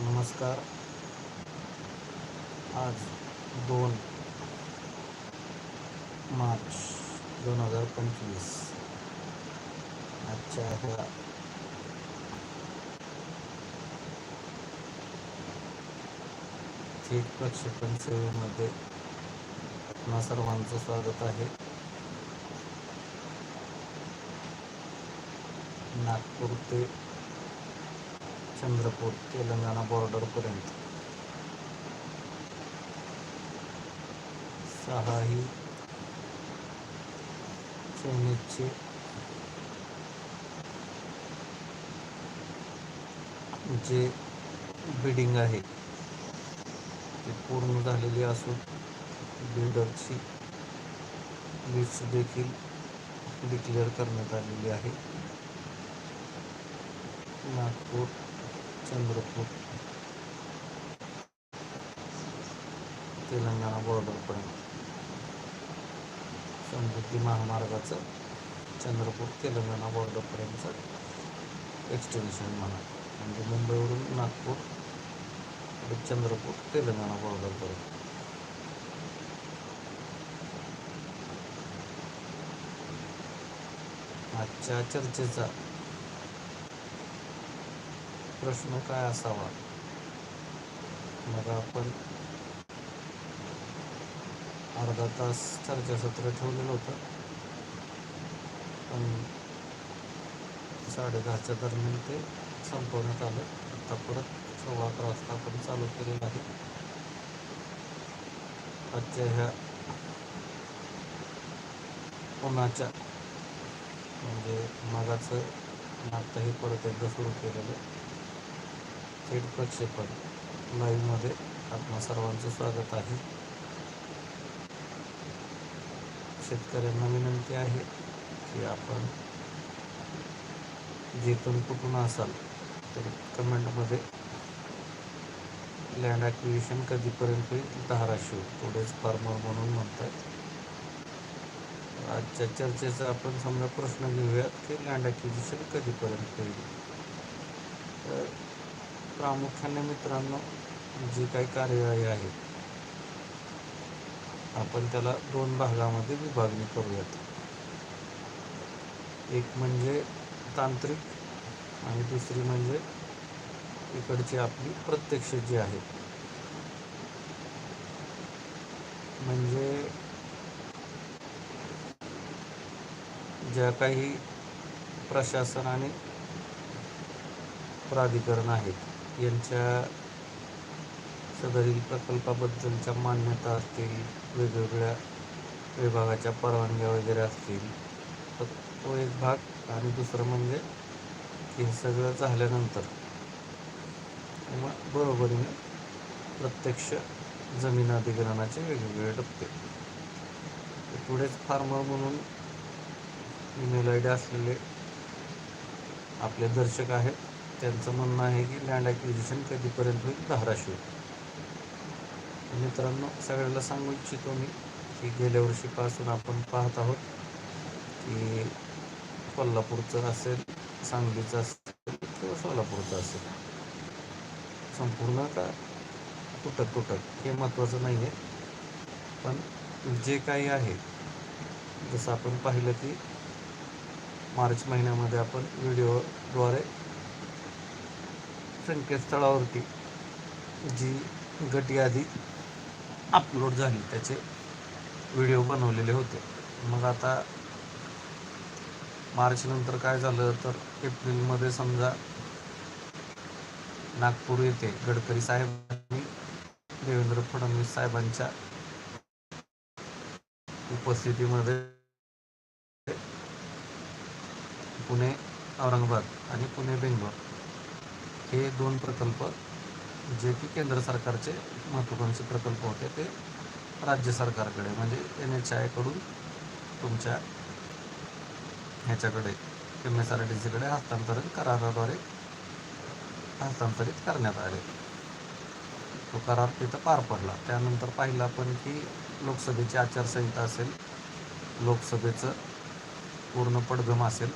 नमस्कार. आज दोन मार्च दोन हजार पंचवीस. आजच्या ह्या थेट प्रक्षेपण सेवेमध्ये आपणा सर्वांचं स्वागत आहे. नागपूर ते चंद्रपूर तेलंगणा बॉर्डरपर्यंत सहाही सैनिकचे जे बिडिंग आहे ते पूर्ण झालेली असून बिल्डरची लिस्ट देखील डिक्लेअर करण्यात आलेली आहे. नागपूर चंद्रपूर तेलंगणा बॉर्डरपर्यंत समृद्धी महामार्गाचं चंद्रपूर तेलंगणा बॉर्डरपर्यंतचं एक्सटेन्शन म्हणा म्हणजे मुंबईवरून नागपूर चंद्रपूर तेलंगणा बॉर्डरपर्यंत आजच्या चर्चेचा प्रश्न काय असावा? मग आपण अर्धा तास चर्चासत्र ठेवलेलं होतं. पण साडेदहाच्या दरम्यान ते संपवण्यात आलं. आता परत सव्वा अकरा वाजता आपण चालू केलेलं आहे. आजच्या ह्या उन्हाच्या म्हणजे मागाचं नातं हे परत एकदा सुरू केलेलं. थेट प्रक्षेपण लाईव्हमध्ये आपणा सर्वांचं स्वागत आहे. शेतकऱ्यांना विनंती आहे की आपण जिथून कुठून असाल तर कमेंटमध्ये लँड ॲक्विशन कधीपर्यंत होईल धाराशिव. पुढेच फार्मर म्हणून म्हणतात आजच्या चर्चेचा आपण समजा प्रश्न घेऊयात की लँड ॲक्विजिशन कधीपर्यंत होईल? तर प्रामुख्याने मित्रांनो जी काही कार्यवाही आहे आपण त्याला दोन भागामध्ये विभागणी करूयात. एक म्हणजे तांत्रिक आणि दुसरी म्हणजे इकडची आपली प्रत्यक्ष जी आहे. म्हणजे ज्या काही प्रशासन आणि प्राधिकरण आहेत यांच्या सदरील प्रकल्पाबद्दलच्या मान्यता असतील वेगवेगळ्या विभागाच्या परवानग्या वगैरे असतील. तर तो एक भाग आणि दुसरं म्हणजे की हे सगळं झाल्यानंतर. किंवा बरोबरीने प्रत्यक्ष जमीन अधिग्रहणाचे वेगवेगळे टप्पे. पुढेच फार्मर म्हणून ईमेल आय डी असलेले आपले दर्शक आहेत. त्यांचं म्हणणं आहे की लँड ॲक्विजिशन कधीपर्यंत होईल? धाराशिव. मित्रांनो सगळ्याला सांगू इच्छितो मी की गेल्या वर्षीपासून आपण पाहत आहोत की कोल्हापूरचं असेल सांगलीचं असेल किंवा सोलापूरचं असेल संपूर्ण का तुटक तुटक हे महत्त्वाचं नाही आहे. पण जे काही आहे जसं आपण पाहिलं की मार्च महिन्यामध्ये आपण व्हिडिओद्वारे संकेतस्थळावरती जी गट यादी अपलोड झाली त्याचे व्हिडिओ बनवलेले होते. मग आता मार्चनंतर काय झालं तर एप्रिलमध्ये समजा नागपूर येथे गडकरी साहेबांनी देवेंद्र फडणवीस साहेबांच्या उपस्थितीमध्ये पुणे औरंगाबाद आणि पुणे बेंगलोर हे दोन प्रकल्प जे की केंद्र सरकारचे महत्त्वाकांक्षी प्रकल्प होते ते राज्य सरकारकडे म्हणजे एन एच आयकडून तुमच्या ह्याच्याकडे एम एस आर टी सीकडे हस्तांतरण कराराद्वारे हस्तांतरित करण्यात आले. तो करार तिथं पार पडला. त्यानंतर पाहिलं आपण की लोकसभेची आचारसंहिता असेल लोकसभेचं पूर्ण पडघम असेल